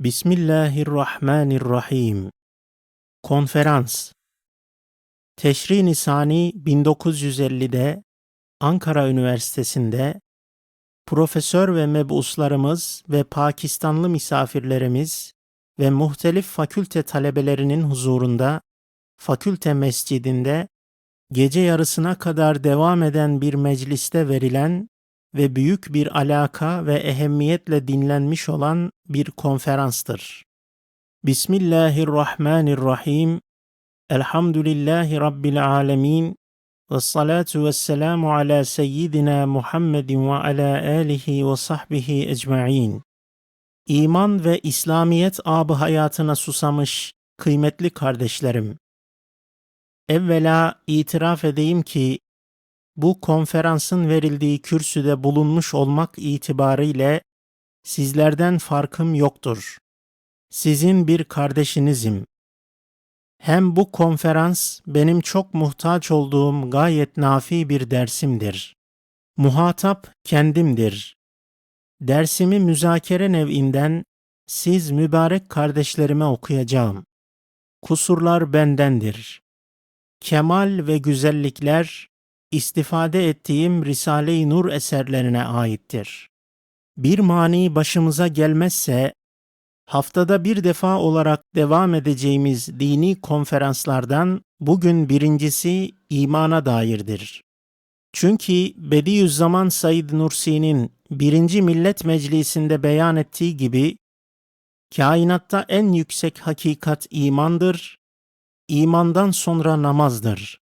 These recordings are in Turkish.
Bismillahirrahmanirrahim. Konferans Teşri Nisani 1950'de Ankara Üniversitesi'nde profesör ve mebuslarımız ve Pakistanlı misafirlerimiz ve muhtelif fakülte talebelerinin huzurunda fakülte mescidinde gece yarısına kadar devam eden bir mecliste verilen ve büyük bir alaka ve ehemmiyetle dinlenmiş olan bir konferanstır. Bismillahirrahmanirrahim. Elhamdülillahi Rabbil alemin. Ve salatu ve selamu ala seyyidina Muhammedin ve ala alihi ve sahbihi ecma'in. İman ve İslamiyet abı hayatına susamış kıymetli kardeşlerim. Evvela itiraf edeyim ki bu konferansın verildiği kürsüde bulunmuş olmak itibariyle sizlerden farkım yoktur. Sizin bir kardeşinizim. Hem bu konferans benim çok muhtaç olduğum gayet nafi bir dersimdir. Muhatap kendimdir. Dersimi müzakere nev'inden siz mübarek kardeşlerime okuyacağım. Kusurlar bendendir. Kemal ve güzellikler istifade ettiğim Risale-i Nur eserlerine aittir. Bir mani başımıza gelmezse, haftada bir defa olarak devam edeceğimiz dini konferanslardan bugün birincisi imana dairdir. Çünkü Bediüzzaman Said Nursi'nin birinci Millet Meclisi'nde beyan ettiği gibi, kainatta en yüksek hakikat imandır, imandan sonra namazdır.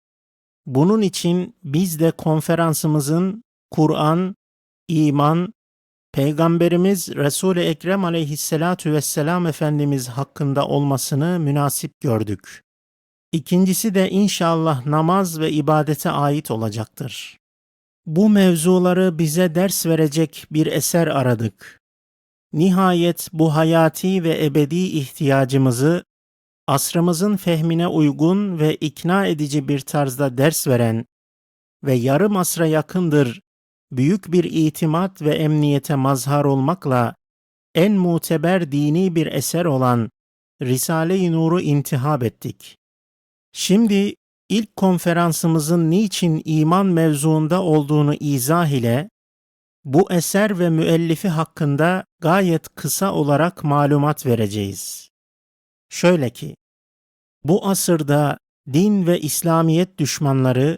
Bunun için biz de konferansımızın Kur'an, iman, Peygamberimiz Resul-i Ekrem aleyhissalatu vesselam Efendimiz hakkında olmasını münasip gördük. İkincisi de inşallah namaz ve ibadete ait olacaktır. Bu mevzuları bize ders verecek bir eser aradık. Nihayet bu hayati ve ebedi ihtiyacımızı asrımızın fehmine uygun ve ikna edici bir tarzda ders veren ve yarım asra yakındır büyük bir itimat ve emniyete mazhar olmakla en muteber dini bir eser olan Risale-i Nur'u intihab ettik. Şimdi ilk konferansımızın niçin iman mevzuunda olduğunu izah ile bu eser ve müellifi hakkında gayet kısa olarak malumat vereceğiz. Şöyle ki, bu asırda din ve İslamiyet düşmanları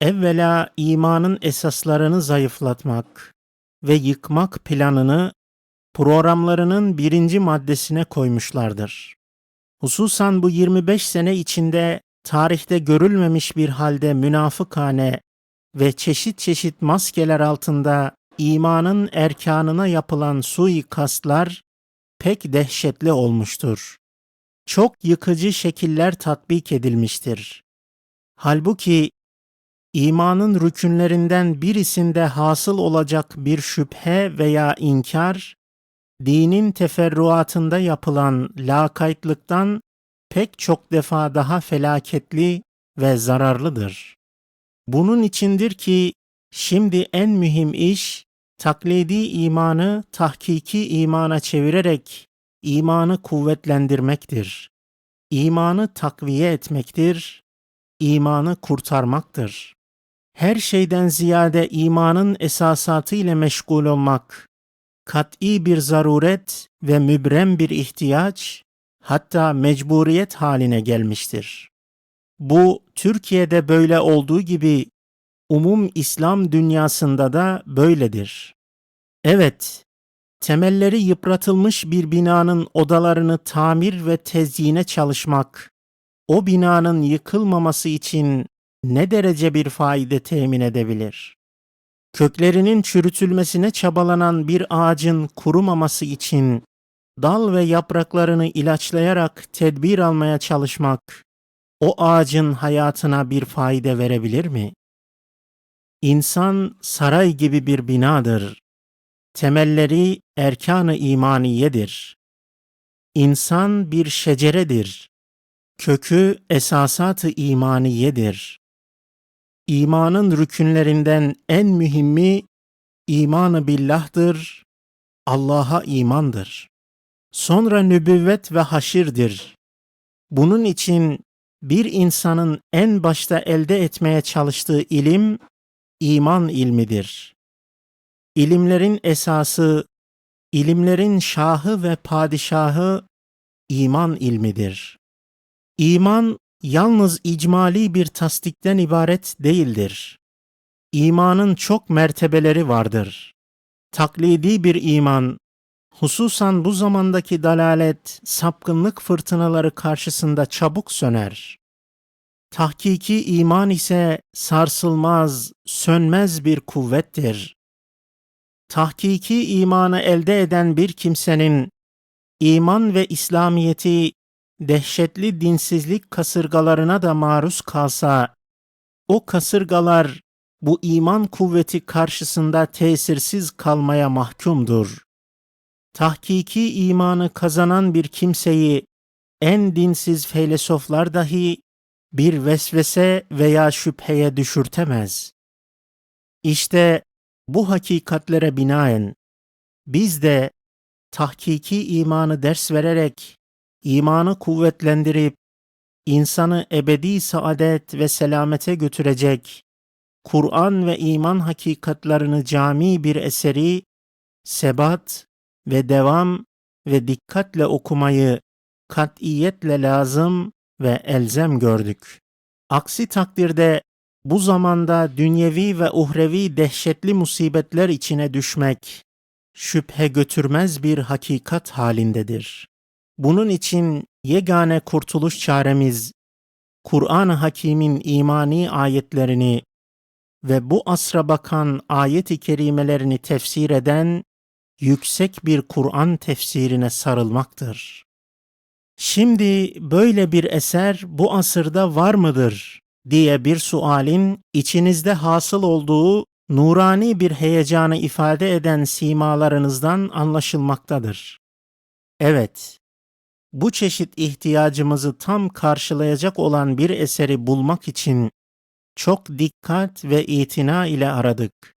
evvela imanın esaslarını zayıflatmak ve yıkmak planını programlarının birinci maddesine koymuşlardır. Hususan bu 25 sene içinde tarihte görülmemiş bir halde münafıkane ve çeşit çeşit maskeler altında imanın erkanına yapılan suikastlar pek dehşetli olmuştur çok yıkıcı şekiller tatbik edilmiştir. Halbuki imanın rükünlerinden birisinde hasıl olacak bir şüphe veya inkar, dinin teferruatında yapılan lakaytlıktan pek çok defa daha felaketli ve zararlıdır. Bunun içindir ki şimdi en mühim iş taklidi imanı tahkiki imana çevirerek imanı kuvvetlendirmektir. İmanı takviye etmektir. İmanı kurtarmaktır. Her şeyden ziyade imanın esasatı ile meşgul olmak, kat'i bir zaruret ve mübrem bir ihtiyaç, hatta mecburiyet haline gelmiştir. Bu Türkiye'de böyle olduğu gibi umum İslam dünyasında da böyledir. Evet, temelleri yıpratılmış bir binanın odalarını tamir ve tezyine çalışmak, o binanın yıkılmaması için ne derece bir faide temin edebilir? Köklerinin çürütülmesine çabalanan bir ağacın kurumaması için dal ve yapraklarını ilaçlayarak tedbir almaya çalışmak, o ağacın hayatına bir faide verebilir mi? İnsan saray gibi bir binadır temelleri erkan-ı imaniyedir. İnsan bir şeceredir. Kökü esasat-ı imaniyedir. İmanın rükünlerinden en mühimi imanı billah'dır, Allah'a imandır. sonra nübüvvet ve haşirdir. Bunun için bir insanın en başta elde etmeye çalıştığı ilim iman ilmidir. İlimlerin esası, ilimlerin şahı ve padişahı iman ilmidir. İman yalnız icmali bir tasdikten ibaret değildir. İmanın çok mertebeleri vardır. Taklidi bir iman, hususan bu zamandaki dalalet, sapkınlık fırtınaları karşısında çabuk söner. Tahkiki iman ise sarsılmaz, sönmez bir kuvvettir. Tahkiki imanı elde eden bir kimsenin iman ve İslamiyeti dehşetli dinsizlik kasırgalarına da maruz kalsa, o kasırgalar bu iman kuvveti karşısında tesirsiz kalmaya mahkumdur. Tahkiki imanı kazanan bir kimseyi en dinsiz feylesoflar dahi bir vesvese veya şüpheye düşürtemez. İşte bu hakikatlere binaen biz de tahkiki imanı ders vererek imanı kuvvetlendirip insanı ebedi saadet ve selamete götürecek Kur'an ve iman hakikatlarını cami bir eseri sebat ve devam ve dikkatle okumayı katiyetle lazım ve elzem gördük. Aksi takdirde bu zamanda dünyevi ve uhrevi dehşetli musibetler içine düşmek şüphe götürmez bir hakikat halindedir. Bunun için yegane kurtuluş çaremiz Kur'an-ı Hakîm'in imani ayetlerini ve bu asra bakan ayet-i kerimelerini tefsir eden yüksek bir Kur'an tefsirine sarılmaktır. Şimdi böyle bir eser bu asırda var mıdır diye bir sualin içinizde hasıl olduğu nurani bir heyecanı ifade eden simalarınızdan anlaşılmaktadır. Evet, bu çeşit ihtiyacımızı tam karşılayacak olan bir eseri bulmak için çok dikkat ve itina ile aradık.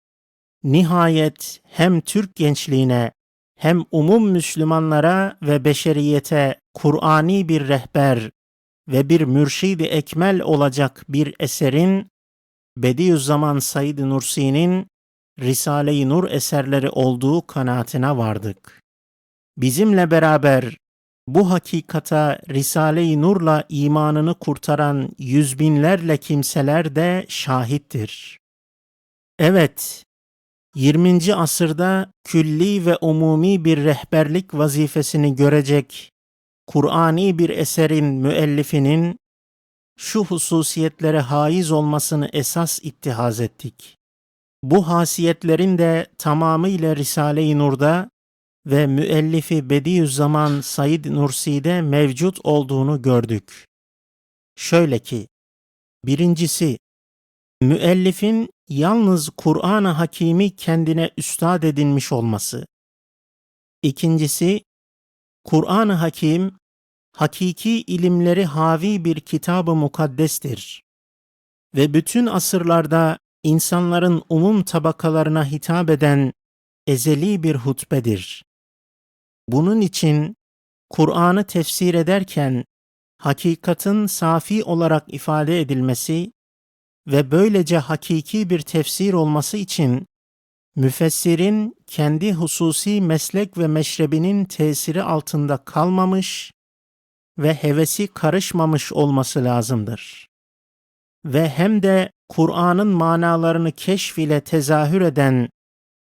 Nihayet hem Türk gençliğine hem umum Müslümanlara ve beşeriyete Kur'ani bir rehber ve bir mürşidi ekmel olacak bir eserin Bediüzzaman Said Nursi'nin Risale-i Nur eserleri olduğu kanaatine vardık. Bizimle beraber bu hakikata Risale-i Nur'la imanını kurtaran yüz binlerle kimseler de şahittir. Evet, 20. asırda külli ve umumi bir rehberlik vazifesini görecek Kur'ani bir eserin müellifinin şu hususiyetlere haiz olmasını esas ittihaz ettik. Bu hasiyetlerin de tamamıyla Risale-i Nur'da ve müellifi Bediüzzaman Said Nursi'de mevcut olduğunu gördük. Şöyle ki, birincisi, müellifin yalnız Kur'an-ı Hakimi kendine üstad edinmiş olması. İkincisi, Kur'an-ı Hakim, hakiki ilimleri havi bir kitab-ı mukaddestir ve bütün asırlarda insanların umum tabakalarına hitap eden ezeli bir hutbedir. Bunun için Kur'an'ı tefsir ederken hakikatin safi olarak ifade edilmesi ve böylece hakiki bir tefsir olması için müfessirin kendi hususi meslek ve meşrebinin tesiri altında kalmamış ve hevesi karışmamış olması lazımdır. Ve hem de Kur'an'ın manalarını keşf ile tezahür eden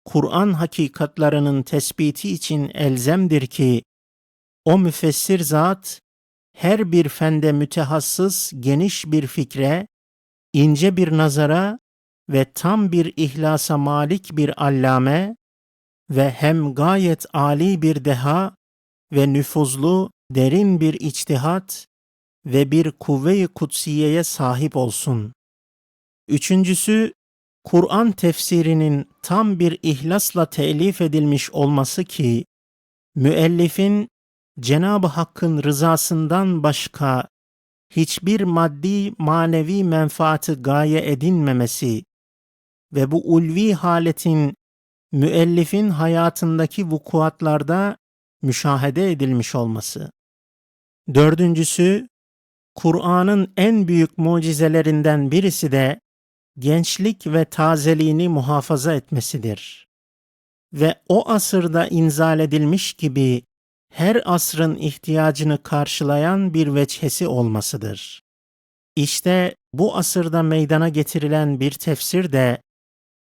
Kur'an hakikatlarının tespiti için elzemdir ki o müfessir zat her bir fende mütehassıs geniş bir fikre, ince bir nazara ve tam bir ihlasa malik bir allame ve hem gayet ali bir deha ve nüfuzlu derin bir içtihat ve bir kuvve-i kutsiyeye sahip olsun. Üçüncüsü, Kur'an tefsirinin tam bir ihlasla telif edilmiş olması ki, müellifin Cenab-ı Hakk'ın rızasından başka hiçbir maddi manevi menfaati gaye edinmemesi ve bu ulvi haletin müellifin hayatındaki vukuatlarda müşahede edilmiş olması. Dördüncüsü, Kur'an'ın en büyük mucizelerinden birisi de gençlik ve tazeliğini muhafaza etmesidir. Ve o asırda inzal edilmiş gibi her asrın ihtiyacını karşılayan bir veçhesi olmasıdır. İşte bu asırda meydana getirilen bir tefsir de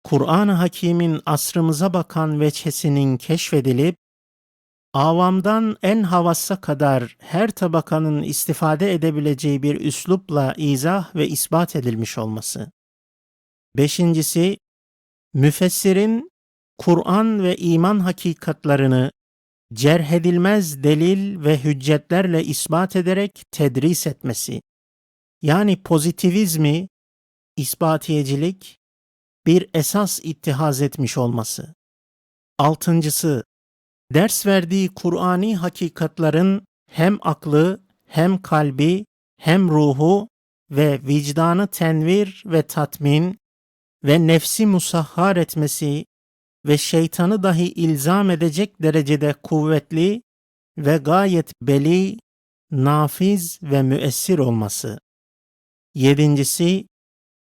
Kur'an-ı Hakîm'in asrımıza bakan veçhesinin keşfedilip avamdan en havassa kadar her tabakanın istifade edebileceği bir üslupla izah ve ispat edilmiş olması. Beşincisi, müfessirin Kur'an ve iman hakikatlarını cerhedilmez delil ve hüccetlerle ispat ederek tedris etmesi. Yani pozitivizmi, ispatiyecilik bir esas ittihaz etmiş olması. Altıncısı, ders verdiği Kur'ani hakikatların hem aklı, hem kalbi, hem ruhu ve vicdanı tenvir ve tatmin ve nefsi musahhar etmesi ve şeytanı dahi ilzam edecek derecede kuvvetli ve gayet beli, nafiz ve müessir olması. Yedincisi,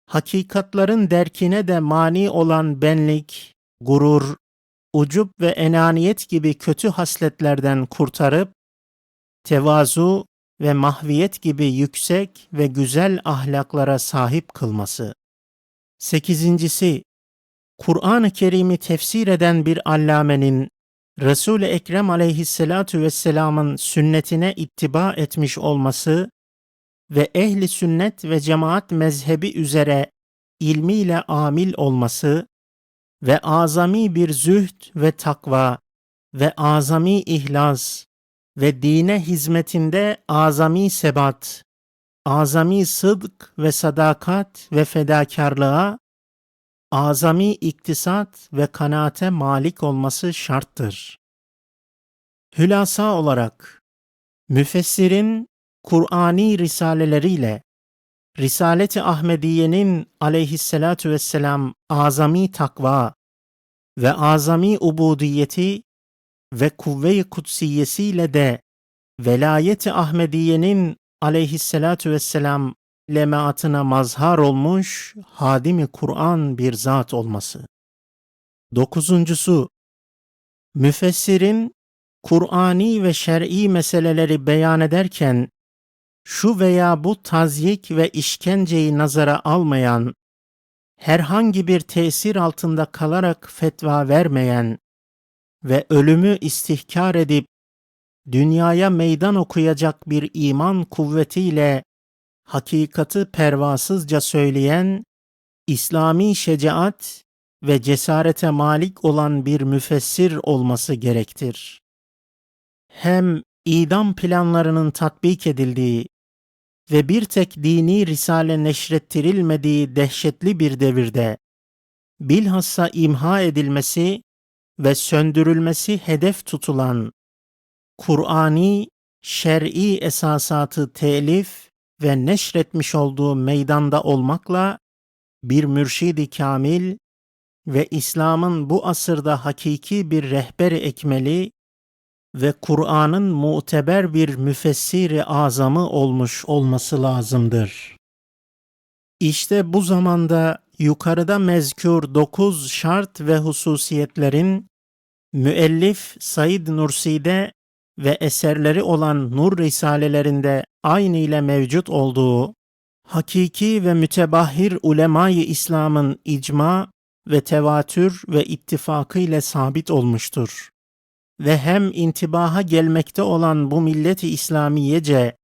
hakikatların derkine de mani olan benlik, gurur, ucup ve enaniyet gibi kötü hasletlerden kurtarıp, tevazu ve mahviyet gibi yüksek ve güzel ahlaklara sahip kılması. Sekizincisi, Kur'an-ı Kerim'i tefsir eden bir allamenin Resul-i Ekrem aleyhissalatu vesselamın sünnetine ittiba etmiş olması ve ehli sünnet ve cemaat mezhebi üzere ilmiyle amil olması ve azami bir zühd ve takva ve azami ihlas ve dine hizmetinde azami sebat, azami sıdk ve sadakat ve fedakarlığa, azami iktisat ve kanaate malik olması şarttır. Hülasa olarak, müfessirin Kur'ani risaleleriyle Risalet-i Ahmediye'nin aleyhissalatu vesselam azami takva ve azami ubudiyeti ve kuvve-i kutsiyesiyle de velayet-i Ahmediye'nin aleyhissalatu vesselam lemaatına mazhar olmuş hadimi Kur'an bir zat olması. Dokuzuncusu, müfessirin Kur'ani ve şer'i meseleleri beyan ederken şu veya bu tazyik ve işkenceyi nazara almayan, herhangi bir tesir altında kalarak fetva vermeyen ve ölümü istihkar edip dünyaya meydan okuyacak bir iman kuvvetiyle hakikati pervasızca söyleyen, İslami şecaat ve cesarete malik olan bir müfessir olması gerektir. Hem idam planlarının tatbik edildiği ve bir tek dini risale neşrettirilmediği dehşetli bir devirde bilhassa imha edilmesi ve söndürülmesi hedef tutulan Kur'ani şer'i esasatı telif ve neşretmiş olduğu meydanda olmakla bir mürşidi kamil ve İslam'ın bu asırda hakiki bir rehber ekmeli ve Kur'an'ın muteber bir müfessiri azamı olmuş olması lazımdır. İşte bu zamanda yukarıda mezkur dokuz şart ve hususiyetlerin müellif Said Nursi'de ve eserleri olan Nur Risalelerinde aynı ile mevcut olduğu hakiki ve mütebahhir ulemayı İslam'ın icma ve tevatür ve ittifakı ile sabit olmuştur ve hem intibaha gelmekte olan bu milleti İslamiyece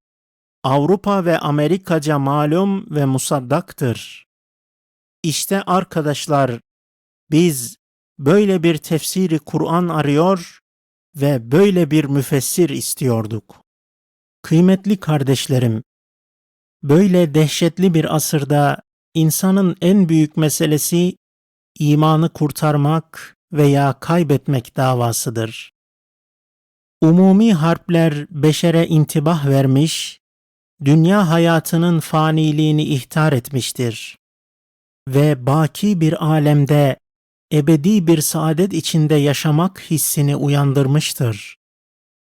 Avrupa ve Amerikaca malum ve musaddaktır. İşte arkadaşlar biz böyle bir tefsiri Kur'an arıyor ve böyle bir müfessir istiyorduk. Kıymetli kardeşlerim, böyle dehşetli bir asırda insanın en büyük meselesi imanı kurtarmak veya kaybetmek davasıdır. Umumi harpler beşere intibah vermiş, dünya hayatının faniliğini ihtar etmiştir. Ve baki bir alemde ebedi bir saadet içinde yaşamak hissini uyandırmıştır.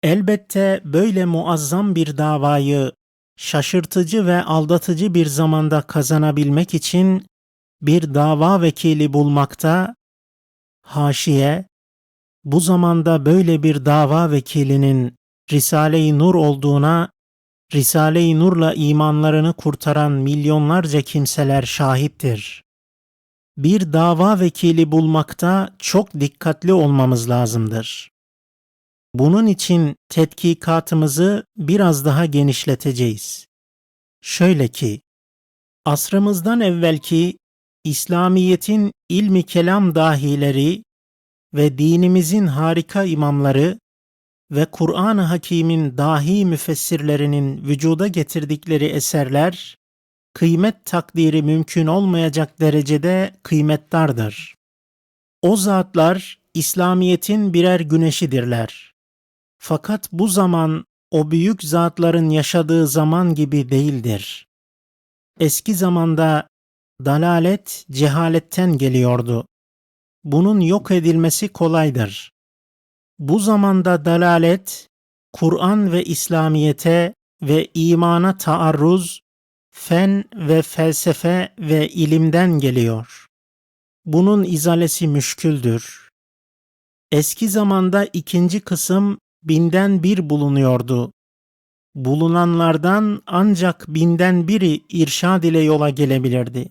Elbette böyle muazzam bir davayı şaşırtıcı ve aldatıcı bir zamanda kazanabilmek için bir dava vekili bulmakta haşiye bu zamanda böyle bir dava vekilinin Risale-i Nur olduğuna Risale-i Nur'la imanlarını kurtaran milyonlarca kimseler şahittir. Bir dava vekili bulmakta çok dikkatli olmamız lazımdır. Bunun için tetkikatımızı biraz daha genişleteceğiz. Şöyle ki, asrımızdan evvelki İslamiyet'in ilmi kelam dahileri ve dinimizin harika imamları ve Kur'an-ı Hakîm'in dahi müfessirlerinin vücuda getirdikleri eserler kıymet takdiri mümkün olmayacak derecede kıymettardır. O zatlar İslamiyet'in birer güneşidirler. Fakat bu zaman o büyük zatların yaşadığı zaman gibi değildir. Eski zamanda dalalet cehaletten geliyordu. Bunun yok edilmesi kolaydır. Bu zamanda dalalet, Kur'an ve İslamiyete ve imana taarruz, fen ve felsefe ve ilimden geliyor. Bunun izalesi müşküldür. Eski zamanda ikinci kısım binden bir bulunuyordu. Bulunanlardan ancak binden biri irşad ile yola gelebilirdi.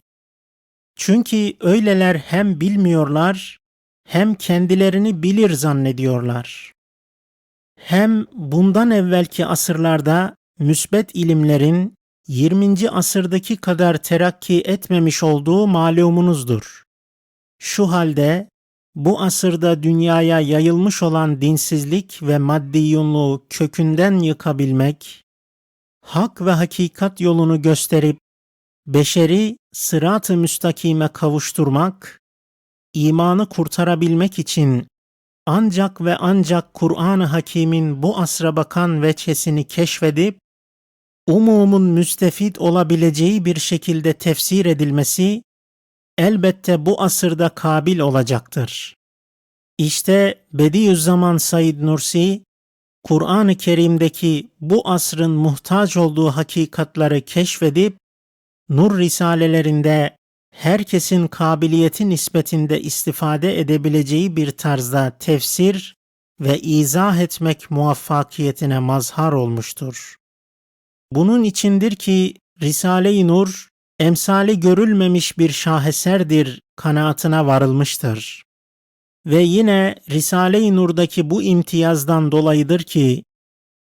Çünkü öyleler hem bilmiyorlar hem kendilerini bilir zannediyorlar. Hem bundan evvelki asırlarda müsbet ilimlerin 20. asırdaki kadar terakki etmemiş olduğu malumunuzdur. Şu halde bu asırda dünyaya yayılmış olan dinsizlik ve maddiyunluğu kökünden yıkabilmek, hak ve hakikat yolunu gösterip beşeri sırat-ı müstakime kavuşturmak, imanı kurtarabilmek için ancak ve ancak Kur'an-ı Hakîm'in bu asra bakan veçesini keşfedip umumun müstefit olabileceği bir şekilde tefsir edilmesi elbette bu asırda kabil olacaktır. İşte Bediüzzaman Said Nursi, Kur'an-ı Kerim'deki bu asrın muhtaç olduğu hakikatları keşfedip, Nur Risalelerinde herkesin kabiliyeti nispetinde istifade edebileceği bir tarzda tefsir ve izah etmek muvaffakiyetine mazhar olmuştur. Bunun içindir ki Risale-i Nur emsali görülmemiş bir şaheserdir kanaatına varılmıştır. Ve yine Risale-i Nur'daki bu imtiyazdan dolayıdır ki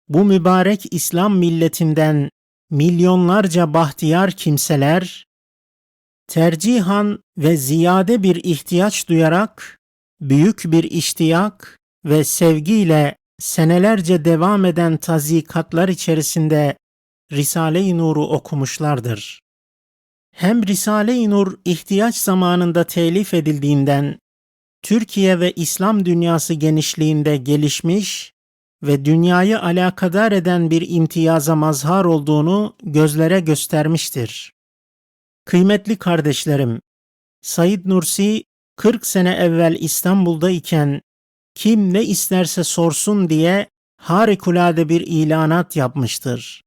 bu mübarek İslam milletinden milyonlarca bahtiyar kimseler tercihan ve ziyade bir ihtiyaç duyarak büyük bir iştiyak ve sevgiyle senelerce devam eden tazikatlar içerisinde Risale-i Nur'u okumuşlardır. Hem Risale-i Nur ihtiyaç zamanında telif edildiğinden Türkiye ve İslam dünyası genişliğinde gelişmiş ve dünyayı alakadar eden bir imtiyaza mazhar olduğunu gözlere göstermiştir. Kıymetli kardeşlerim, Said Nursi 40 sene evvel İstanbul'da iken kim ne isterse sorsun diye harikulade bir ilanat yapmıştır.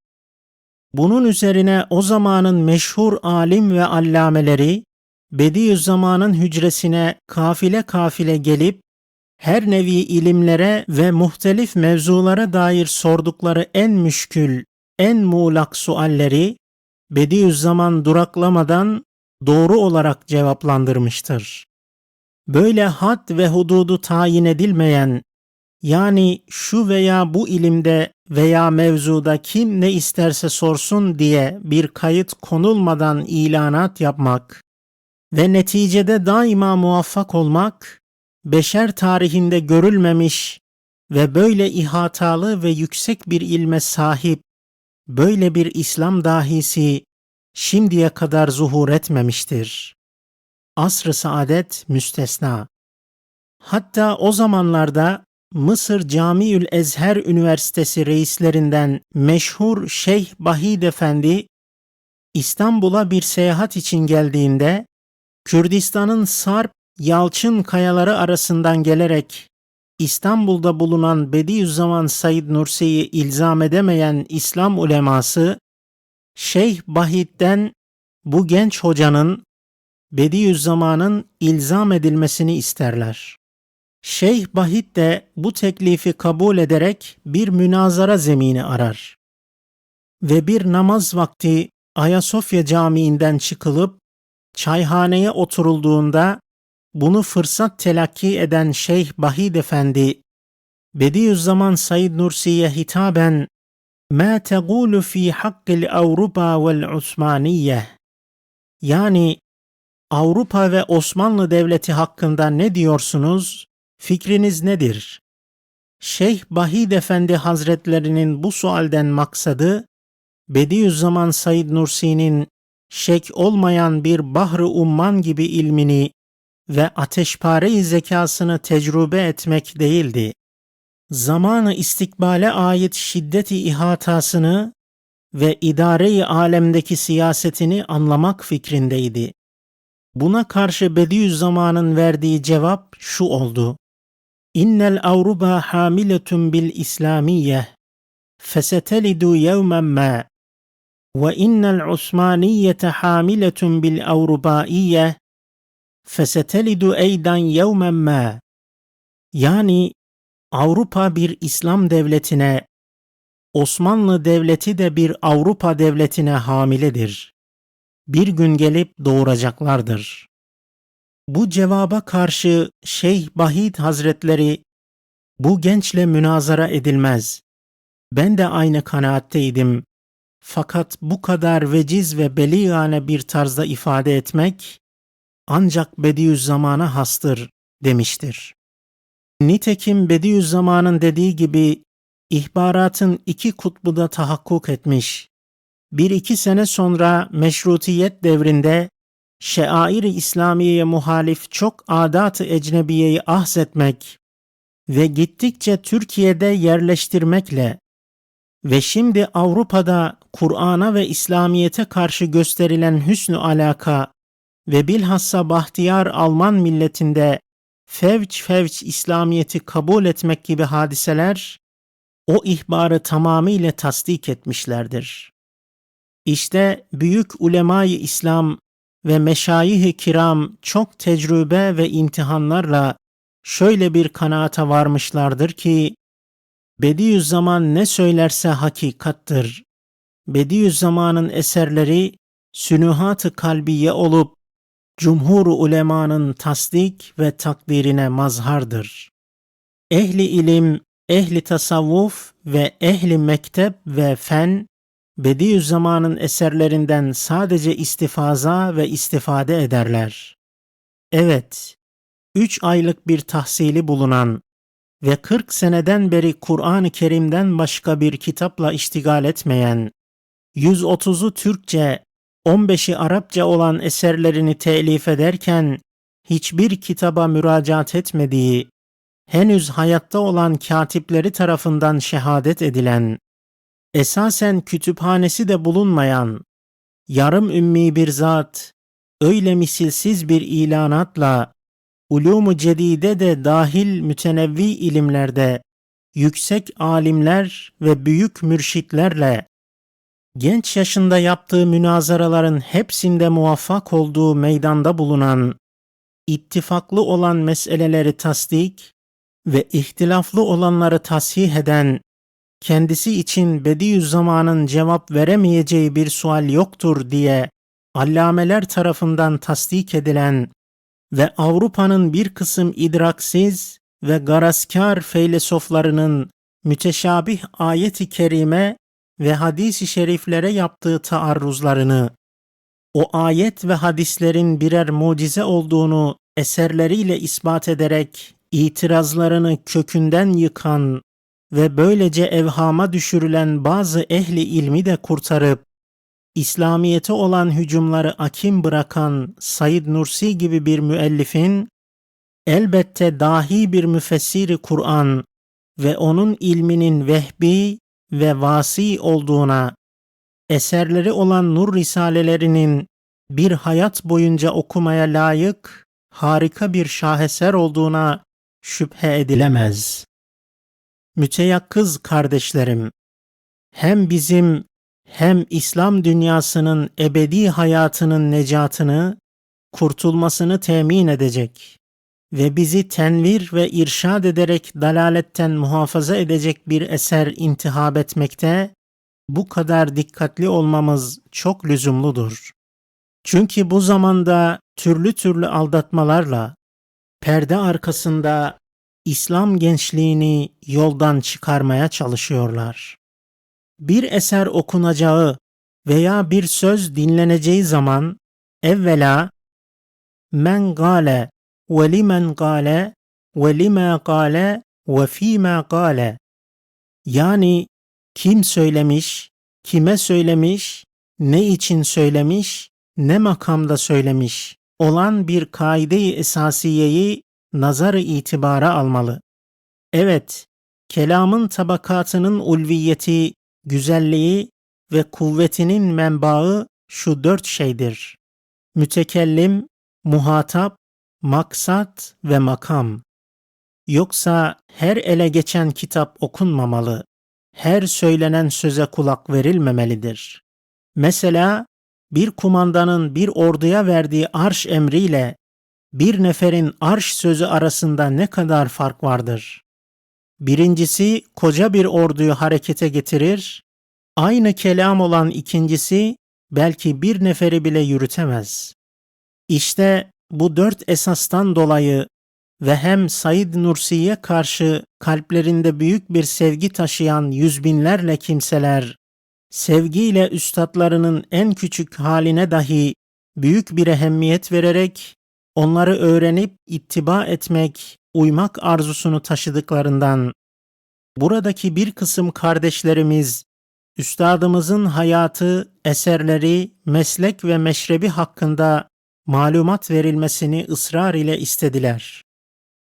Bunun üzerine o zamanın meşhur alim ve allameleri Bediüzzaman'ın hücresine kafile kafile gelip her nevi ilimlere ve muhtelif mevzulara dair sordukları en müşkül, en muğlak sualleri Bediüzzaman duraklamadan doğru olarak cevaplandırmıştır. Böyle had ve hududu tayin edilmeyen yani şu veya bu ilimde veya mevzuda kim ne isterse sorsun diye bir kayıt konulmadan ilanat yapmak ve neticede daima muvaffak olmak beşer tarihinde görülmemiş ve böyle ihatalı ve yüksek bir ilme sahip böyle bir İslam dahisi şimdiye kadar zuhur etmemiştir. Asr-ı saadet müstesna. Hatta o zamanlarda Mısır Camiül Ezher Üniversitesi reislerinden meşhur Şeyh Bahid Efendi İstanbul'a bir seyahat için geldiğinde Kürdistan'ın Sarp Yalçın kayaları arasından gelerek İstanbul'da bulunan Bediüzzaman Said Nursi'yi ilzam edemeyen İslam uleması, Şeyh Bahit'ten bu genç hocanın Bediüzzaman'ın ilzam edilmesini isterler. Şeyh Bahit de bu teklifi kabul ederek bir münazara zemini arar. Ve bir namaz vakti Ayasofya Camii'nden çıkılıp çayhaneye oturulduğunda bunu fırsat telakki eden Şeyh Bahid Efendi, Bediüzzaman Said Nursi'ye hitaben مَا تَقُولُ ف۪ي حَقِّ الْاَوْرُبَا وَالْعُثْمَانِيَّةِ Yani Avrupa ve Osmanlı Devleti hakkında ne diyorsunuz? Fikriniz nedir? Şeyh Bahid Efendi Hazretlerinin bu sualden maksadı, Bediüzzaman Said Nursi'nin şek olmayan bir bahri umman gibi ilmini ve ateşpare zekasını tecrübe etmek değildi. Zamanı istikbale ait şiddeti ihatasını ve idare-i alemdeki siyasetini anlamak fikrindeydi. Buna karşı Bediüzzaman'ın verdiği cevap şu oldu. İnnel Avruba hamiletun bil İslamiyye fesetelidu yevmen ma ve innel Osmaniyete hamiletun bil Avrupaiye fesetelidu eydan yevmen ma yani Avrupa bir İslam devletine, Osmanlı devleti de bir Avrupa devletine hamiledir. Bir gün gelip doğuracaklardır. Bu cevaba karşı Şeyh Bahid Hazretleri, bu gençle münazara edilmez. Ben de aynı kanaatteydim. Fakat bu kadar veciz ve beligane bir tarzda ifade etmek, ancak Bediüzzaman'a hastır demiştir. Nitekim Bediüzzaman'ın dediği gibi ihbaratın iki kutbu da tahakkuk etmiş. Bir iki sene sonra meşrutiyet devrinde şeair-i İslamiye'ye muhalif çok adat-ı ecnebiyeyi ahzetmek ve gittikçe Türkiye'de yerleştirmekle ve şimdi Avrupa'da Kur'an'a ve İslamiyete karşı gösterilen hüsnü alaka ve bilhassa bahtiyar Alman milletinde fevç fevç İslamiyeti kabul etmek gibi hadiseler o ihbarı tamamıyla tasdik etmişlerdir. İşte büyük ulemayı İslam ve meşayih-i kiram çok tecrübe ve imtihanlarla şöyle bir kanaata varmışlardır ki Bediüzzaman ne söylerse hakikattır. Bediüzzaman'ın eserleri sünühat-ı kalbiye olup cumhur ulemanın tasdik ve takdirine mazhardır. Ehli ilim, ehli tasavvuf ve ehli mektep ve fen Bediüzzaman'ın eserlerinden sadece istifaza ve istifade ederler. Evet, üç aylık bir tahsili bulunan ve 40 seneden beri Kur'an-ı Kerim'den başka bir kitapla iştigal etmeyen, 130'u Türkçe, 15'i Arapça olan eserlerini telif ederken hiçbir kitaba müracaat etmediği, henüz hayatta olan katipleri tarafından şehadet edilen, esasen kütüphanesi de bulunmayan, yarım ümmi bir zat, öyle misilsiz bir ilanatla, ulûmu cedide de dahil mütenevvi ilimlerde, yüksek alimler ve büyük mürşitlerle, genç yaşında yaptığı münazaraların hepsinde muvaffak olduğu meydanda bulunan, ittifaklı olan meseleleri tasdik ve ihtilaflı olanları tasih eden, kendisi için Bediüzzaman'ın cevap veremeyeceği bir sual yoktur diye allameler tarafından tasdik edilen ve Avrupa'nın bir kısım idraksiz ve garaskar feylesoflarının müteşabih ayeti kerime ve hadis-i şeriflere yaptığı taarruzlarını, o ayet ve hadislerin birer mucize olduğunu eserleriyle ispat ederek itirazlarını kökünden yıkan ve böylece evhama düşürülen bazı ehli ilmi de kurtarıp İslamiyete olan hücumları akim bırakan Said Nursi gibi bir müellifin elbette dahi bir müfessiri Kur'an ve onun ilminin vehbi ve vasi olduğuna, eserleri olan nur risalelerinin bir hayat boyunca okumaya layık harika bir şaheser olduğuna şüphe edilemez. Müteyakkız kardeşlerim, hem bizim hem İslam dünyasının ebedi hayatının necatını, kurtulmasını temin edecek ve bizi tenvir ve irşad ederek dalaletten muhafaza edecek bir eser intihab etmekte bu kadar dikkatli olmamız çok lüzumludur. Çünkü bu zamanda türlü türlü aldatmalarla perde arkasında İslam gençliğini yoldan çıkarmaya çalışıyorlar. Bir eser okunacağı veya bir söz dinleneceği zaman evvela men gale ve lima gale ve fîmâ gale yani kim söylemiş, kime söylemiş, ne için söylemiş, ne makamda söylemiş olan bir kaide-i esasiyeyi nazarı itibara almalı. Evet, kelamın tabakatının ulviyeti, güzelliği ve kuvvetinin menbaı şu dört şeydir. Mütekellim, muhatap, maksat ve makam. Yoksa her ele geçen kitap okunmamalı. Her söylenen söze kulak verilmemelidir. Mesela bir kumandanın bir orduya verdiği arş emriyle bir neferin arş sözü arasında ne kadar fark vardır? Birincisi koca bir orduyu harekete getirir, aynı kelam olan ikincisi belki bir neferi bile yürütemez. İşte bu dört esastan dolayı ve hem Said Nursi'ye karşı kalplerinde büyük bir sevgi taşıyan yüz binlerle kimseler, sevgiyle üstadlarının en küçük haline dahi büyük bir ehemmiyet vererek onları öğrenip ittiba etmek, uymak arzusunu taşıdıklarından. Buradaki bir kısım kardeşlerimiz üstadımızın hayatı, eserleri, meslek ve meşrebi hakkında malumat verilmesini ısrar ile istediler.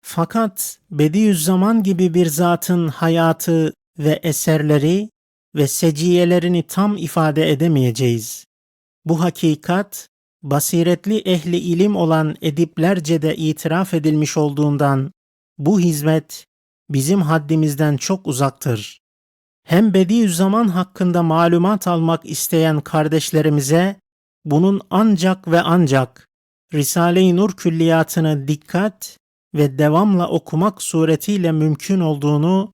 Fakat Bediüzzaman gibi bir zatın hayatı ve eserleri ve seciyelerini tam ifade edemeyeceğiz. Bu hakikat basiretli ehli ilim olan ediplerce de itiraf edilmiş olduğundan bu hizmet bizim haddimizden çok uzaktır. Hem Bediüzzaman hakkında malumat almak isteyen kardeşlerimize bunun ancak ve ancak Risale-i Nur külliyatını dikkat ve devamla okumak suretiyle mümkün olduğunu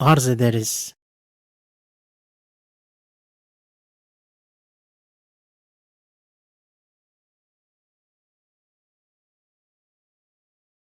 arz ederiz.